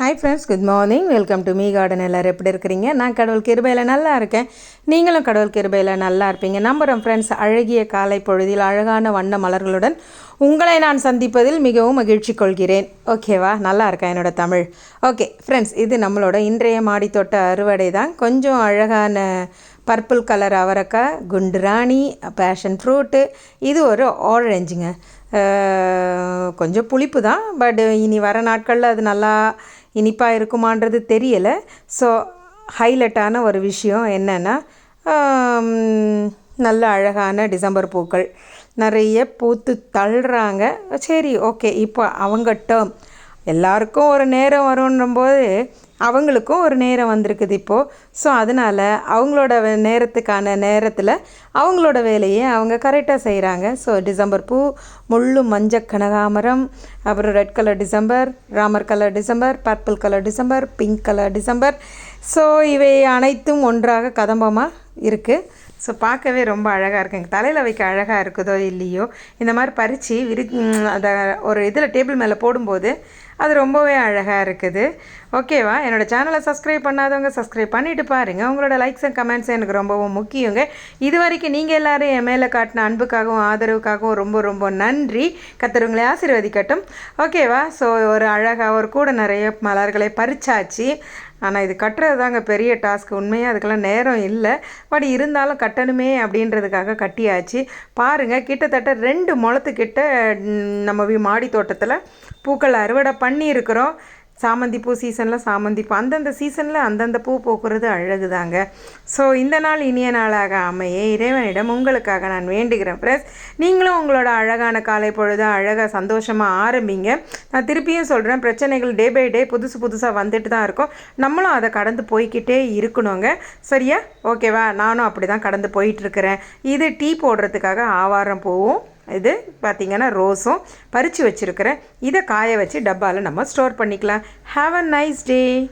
Hi friends good morning welcome to me garden எல்லோரும் எப்படி இருக்கிறீங்க? நான் கடவுள் கிருபையில் நல்லா இருக்கேன். நீங்களும் கடவுள் கிருபையில் நல்லா இருப்பீங்க. நம்புகிறோம் ஃப்ரெண்ட்ஸ் அழகிய காலை பொழுதில் அழகான வண்ண மலர்களுடன் உங்களை நான் சந்திப்பதில் மிகவும் மகிழ்ச்சி கொள்கிறேன். ஓகேவா நல்லா இருக்கேன் என்னோடய தமிழ்? ஓகே ஃப்ரெண்ட்ஸ் இது நம்மளோட இன்றைய மாடித்தோட்ட அறுவடை தான் கொஞ்சம் அழகான பர்பிள் கலர் அவரக்காய் குண்டுராணி பேஷன் ஃப்ரூட்டு இது ஒரு ஆரஞ்சுங்க கொஞ்சம் புளிப்பு தான் பட் இனி வர நாட்களில் அது நல்லா இனிப்பாக இருக்குமான்றது தெரியலை. ஸோ ஹைலைட்டான ஒரு விஷயம் என்னென்னா நல்ல அழகான டிசம்பர் பூக்கள். நிறைய பூத்து தள்ளுறாங்க. சரி ஓகே இப்போ அவங்க டேர்ம் எல்லாருக்கும் ஒரு நேரம் வரும்னும்போது அவங்களுக்கும் ஒரு நேரம் வந்திருக்குது இப்போது ஸோ அதனால் அவங்களோட நேரத்துக்கான நேரத்தில் அவங்களோட வேலையை அவங்க கரெக்டாக செய்கிறாங்க ஸோ டிசம்பர் பூ முள்ளு மஞ்ச கனகாமரம் அப்புறம் red colour December Ramar colour December purple colour December pink colour December. So இவை அனைத்தும் ஒன்றாக கதம்பமாக இருக்குது ஸோ பார்க்கவே ரொம்ப அழகாக இருக்குங்க தலையில் வைக்க அழகாக இருக்குதோ இல்லையோ இந்த மாதிரி பறித்து விரி அதை ஒரு இதில் டேபிள் மேலே போடும்போது அது ரொம்பவே அழகாக இருக்குது. ஓகேவா என்னோடய சேனலை சப்ஸ்கிரைப் பண்ணாதவங்க சப்ஸ்கிரைப் பண்ணிவிட்டு பாருங்கள் உங்களோட லைக்ஸ் அண்ட் கமெண்ட்ஸ் எனக்கு ரொம்பவும் முக்கியங்க. இது வரைக்கும் நீங்கள் எல்லோரும் என் மேலே காட்டின அன்புக்காகவும் ஆதரவுக்காகவும் ரொம்ப ரொம்ப நன்றி. கத்துறவங்களை ஆசீர்வதிக்கட்டும். ஓகேவா ஸோ ஒரு அழகாக ஒரு கூட நிறைய மலர்களை பறிச்சாச்சு. ஆனால் இது கட்டுறது தாங்க பெரிய டாஸ்க். உண்மையாக அதுக்கெல்லாம் நேரம் இல்லை. பட் இருந்தாலும் கட்டணுமே அப்படின்றதுக்காக கட்டியாச்சு. பாருங்கள் கிட்டத்தட்ட ரெண்டு முளத்துக்கிட்ட நம்ம மாடி தோட்டத்தில் பூக்கள் அறுவடை பண்ணியிருக்கிறோம். சாமந்தி பூ சீசனில் சாமந்தி பூ அந்தந்த சீசனில் அந்தந்த பூ பூக்கிறது அழகு தாங்க ஸோ இந்த நாள் இனிய நாளாக அமைய இறைவனிடம் உங்களுக்காக நான் வேண்டுகிறேன் ப்ளஸ் நீங்களும் உங்களோட அழகான காலை பொழுது அழகாக சந்தோஷமாக ஆரம்பிங்க. நான் திருப்பியும் சொல்கிறேன் பிரச்சனைகள் டே பை டே புதுசு புதுசாக வந்துட்டு தான் இருக்கும். நம்மளும் அதை கடந்து போய்கிட்டே இருக்கணுங்க. சரியா? ஓகேவா நானும் அப்படி தான் கடந்து போயிட்டுருக்கிறேன் இது டீ போடுறதுக்காக ஆவாரம் பூவும் இது பார்த்திங்கன்னா ரோஸும் பறித்து வச்சுருக்கிறேன் இதை காய வச்சு டப்பாவில் நம்ம ஸ்டோர் பண்ணிக்கலாம். Have a nice day